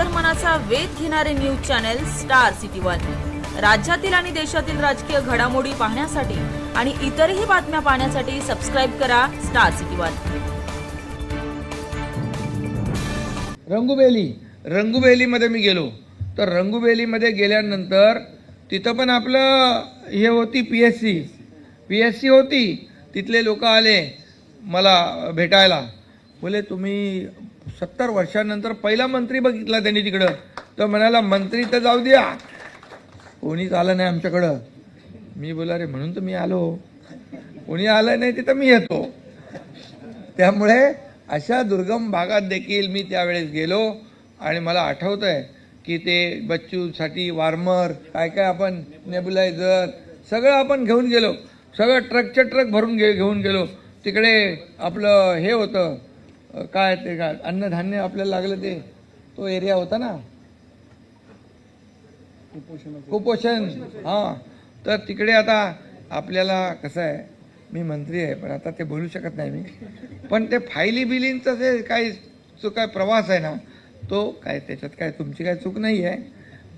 अंतर्मनाचा वेध घेणारे news channel Star City One. राज्यातील आणि देशातील राजकीय घडामोडी पाहण्यासाठी आणि इतरही बातम्या पाहण्यासाठी सबस्क्राईब करा स्टार सिटी वन. रंगुबेली. रंगुबेलीमध्ये मी गेलो. तर रंगुबेलीमध्ये गेल्यानंतर तिथं पण आपलं हे होती P S C P S C होती. तिथले लोक आले मला भेटायला. बोले तुम्ही सत्तर वर्षानंतर पहिला मंत्री बघितला त्यांनी तिकडं. तर म्हणाला मंत्री तर जाऊ द्या. कोणीच आलं नाही आमच्याकडं. मी बोला रे म्हणून तर मी आलो. कोणी आलं नाही तिथं मी येतो. त्यामुळे अशा दुर्गम भागात देखील मी त्यावेळेस गेलो आणि मला आठवतं आहे की ते बच्चूसाठी वार्मर काय काय आपण नेबुलायझर सगळं आपण घेऊन गेलो. सगळं ट्रकच्या ट्रक भरून घे घेऊन गेलो. तिकडे आपलं हे होतं काय ते काय अन्नधान्य आपल्याला लागलं ते तो एरिया होता ना. कुपोषण हां. तर तिकडे आता आपल्याला कसं आहे मी मंत्री आहे पण आता ते बोलू शकत नाही मी. पण ते फायली बिलींचं जे काही जो काय प्रवास आहे ना तो काय त्याच्यात काय तुमची काय चूक नाही आहे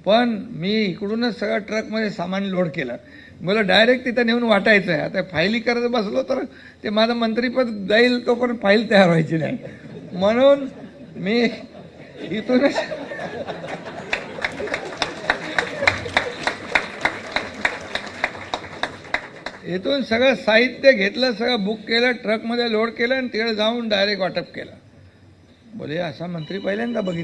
पण मी इकडूनच सगळं ट्रकमध्ये सामान लोड केलं. मला डायरेक्ट तिथं नेऊन वाटायचं आहे आता फायली करत बसलो तर ते माझं मंत्रीपद जाईल तो पण फाईल तयार व्हायची नाही. म्हणून मी इथूनच इथून सगळं साहित्य घेतलं सगळं बुक केलं ट्रकमध्ये लोड केलं आणि तिकडे जाऊन डायरेक्ट वाटप केलं. बोले असा मंत्री पहिल्यांदा बघितलं.